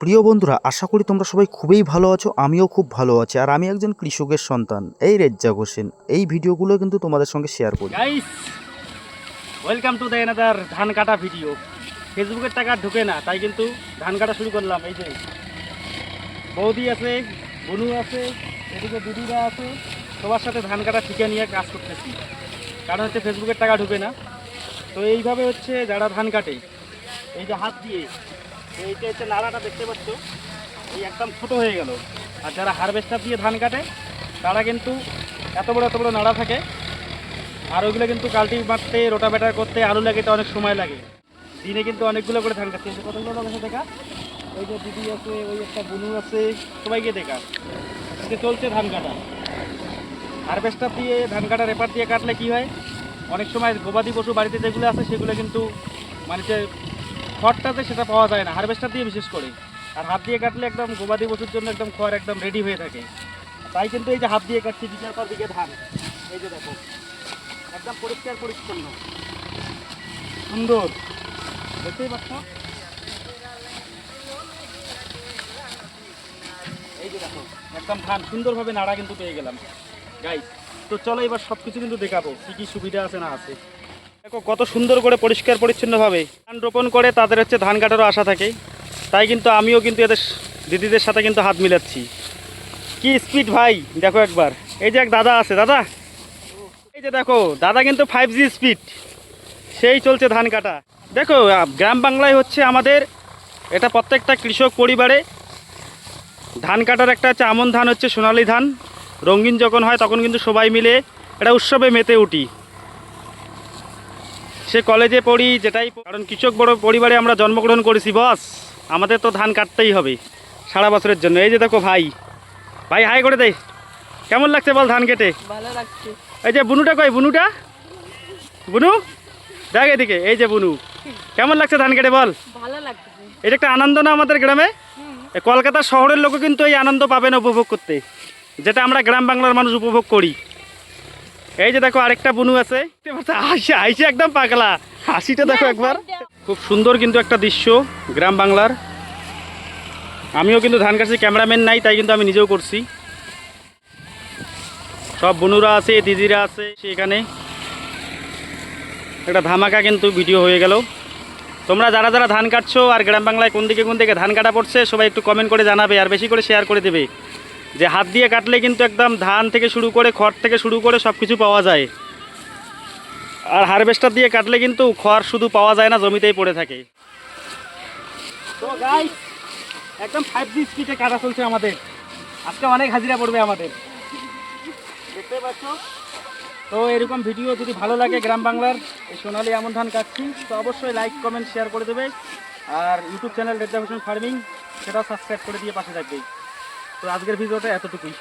প্রিয় বন্ধুরা, আশা করি তোমরা সবাই খুবই ভালো আছো, আমিও খুব ভালো আছি। আর আমি একজন কৃষকের সন্তান, এই রেজ্জাক হোসেন। এই ভিডিওগুলো কিন্তু তোমাদের সঙ্গে শেয়ার করি। ওয়েলকাম টু দ্য এনাদার ধান কাটা ভিডিও ফেসবুকের টাকা ঢুকে না, তাই কিন্তু ধান কাটা শুরু করলাম, এই যে। বৌদি আছে, বনু আছে, এদিকে দিদিরা আছে, সবার সাথে ধান কাটা শিখে নিয়ে কাজ করতেছি। কারণ হচ্ছে ফেসবুকের টাকা ঢুকে না। তো এইভাবে হচ্ছে যারা ধান কাটে, এই যে হাত দিয়ে এইটা হচ্ছে নাড়াটা দেখতে পাচ্ছ, এই একদম ছোট হয়ে গেল। আর যারা হারভেস্টার দিয়ে ধান কাটে, তারা কিন্তু এত বড় এত বড় নাড়া থাকে। আর ওইগুলো কিন্তু কাল্টি মারতে রোটাভেটার করতে আলু লাগাতে অনেক সময় লাগে। দিনে কিন্তু অনেকগুলো করে ধান কাটছে কতগুলো লোক দেখা? ওই যে দিদি আছে, ওই একটা বুনু আছে সবাইকে দেখা। আজকে চলছে ধান কাটা। হারভেস্টার দিয়ে ধান কাটা রেপার দিয়ে কাটলে কি হয়? অনেক সময় গবাদি পশু বাড়িতে যেগুলো আছে, সেগুলো কিন্তু মানে যে খড়টাতে সেটা পাওয়া যায় না হারভেস্টার দিয়ে বিশেষ করে। আর হাত দিয়ে কাটলে একদম গবাদি পশুর জন্য একদম খড় একদম রেডি হয়ে থাকে। তাই কিন্তু এই যে হাত দিয়ে কাটছি বিঘার পর দিকে ধান। এই যে দেখো, একদম পরিষ্কার পরিচ্ছন্ন। সুন্দর। দেখতেই পাচ্ছ? এই যে দেখো, একদম ধান, সুন্দরভাবে নাড়া কিন্তু পেয়ে গেলাম। গাই তো চলো এবার সব কিছু কিন্তু দেখাবো, কি কি সুবিধা আছে না আছে। দেখো, কত সুন্দর করে পরিষ্কার পরিচ্ছন্নভাবে ধান রোপণ করে তাদের হচ্ছে ধান কাটারও আশা থাকে। তাই কিন্তু আমিও কিন্তু এদের দিদিদের সাথে কিন্তু হাত মিলাচ্ছি। কি স্পিড ভাই, দেখো একবার। এই যে এক দাদা আছে, দাদা। এই যে দেখো, দাদা কিন্তু ফাইভ জি স্পিড সেই চলছে ধান কাটা। দেখো গ্রাম বাংলায় হচ্ছে আমাদের এটা প্রত্যেকটা কৃষক পরিবারে ধান কাটার একটা হচ্ছে আমন ধান হচ্ছে সোনালি ধান। রঙিন যখন হয় তখন কিন্তু সবাই মিলে এটা উৎসবে মেতে উঠি। সে কলেজে পড়ি যেটাই কারণ কৃষক বড় পরিবারে আমরা জন্মগ্রহণ করেছি বস। আমাদের তো ধান কাটতেই হবে সারা বছরের জন্য। এই যে দেখো ভাই ভাই হাই করে দে। কেমন লাগছে বল ধান কেটে? ভালো লাগছে। এই যে বুনুটা কই বুনুটা? বুনু? দেখ এদিকে এই যে বুনু। কেমন লাগছে ধান কেটে বল? ভালো লাগছে। এটা একটা আনন্দ না আমাদের গ্রামে? কলকাতা শহরের লোকও কিন্তু এই আনন্দ পাবে না উপভোগ করতে। যেটা আমরা গ্রাম বাংলার মানুষ উপভোগ করি। এই যে দেখো আরেকটা বুনু আছে। হাসি হাসি একদম পাগলা। হাসিটা দেখো একবার। খুব সুন্দর কিন্তু একটা দৃশ্য গ্রাম বাংলার। আমিও কিন্তু ধান কাটছি ক্যামেরাম্যান নাই তাই কিন্তু আমি নিজেও করছি। সব বনুরা আছে দিদিরা আছে সেখানে একটা ধামাকা কিন্তু ভিডিও হয়ে গেল। তোমরা যারা যারা ধান কাটছো আর গ্রাম বাংলায় কোন দিকে কোন দিকে ধান কাটা পড়ছে সবাই একটু কমেন্ট করে জানাবে আর বেশি করে শেয়ার করে দেবে। যে হাত দিয়ে কাটলে কিন্তু একদম ধান থেকে শুরু করে খড় থেকে শুরু করে সব কিছু পাওয়া যায়। আর হারভেস্টার দিয়ে কাটলে কিন্তু খড় শুধু পাওয়া যায় না, জমিতেই পড়ে থাকে। তো গাইস একদম ফাইভ জি স্পিডে কাটা চলছে আমাদের। আজকে অনেক হাজিরা পড়বে আমাদের। দেখতে পাচ্ছ? তো এরকম ভিডিও যদি ভালো লাগে গ্রাম বাংলার, এই সোনালি আমন ধান কাটছি, তো অবশ্যই লাইক কমেন্ট শেয়ার করে দেবে। আর ইউটিউব চ্যানেল রেড ফার্মিং সেটাও সাবস্ক্রাইব করে দিয়ে পাশে থাকবে। তো আজকের ভিডিওটা এতটুকুই।